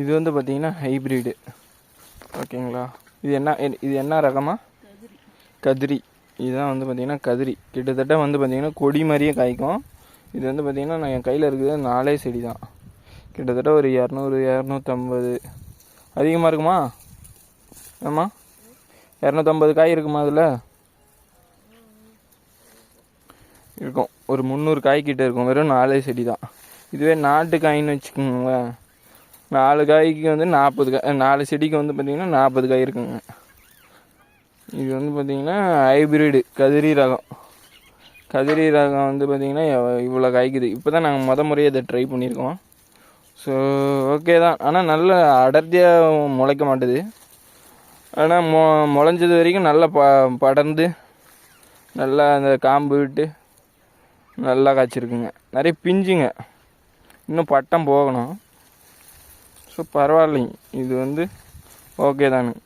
இது வந்து பார்த்தீங்கன்னா ஹைப்ரிடு ஓகேங்களா? இது என்ன இது என்ன ரகமா? கதிரி. இதுதான் வந்து பார்த்திங்கன்னா கதிரி. கிட்டத்தட்ட வந்து பார்த்திங்கன்னா கொடி மாதிரியே காய்க்கும். இது வந்து பார்த்திங்கன்னா நான் என் கையில் இருக்குது நாலே செடி தான் கிட்டத்தட்ட ஒரு இரநூறு இரநூத்தம்பது. அதிகமாக இருக்குமா? ஆமாம் இரநூத்தம்பது காய் இருக்குமா அதில்? இருக்கும். ஒரு முந்நூறு காய் கிட்டே இருக்கும். வெறும் நாலே செடி தான் இதுவே நாட்டு காயின்னு வச்சுக்கோங்களேன். நாலு காய்க்கு வந்து நாற்பது காய் நாலு செடிக்கு வந்து பார்த்திங்கன்னா நாற்பது காய் இருக்குங்க. இது வந்து பார்த்திங்கன்னா ஹைப்ரிடு கதிரி ரகம். கதிரி ரகம் வந்து பார்த்திங்கன்னா இவ்வளோ காய்க்குது. இப்போ தான் நாங்கள் முத முறையாக இதை ட்ரை பண்ணியிருக்கோம் ஸோ ஓகே தான். ஆனால் நல்ல அடர்த்தியாக முளைக்க மாட்டுது. ஆனால் மொ முளைஞ்சது வரைக்கும் நல்லா ப படர்ந்து நல்லா அந்த காம்பு விட்டு நல்லா காய்ச்சிருக்குங்க. நிறைய பிஞ்சுங்க. இன்னும் பட்டம் போகணும். ஸோ பரவாயில்லைங்க. இது வந்து ஓகே தானுங்க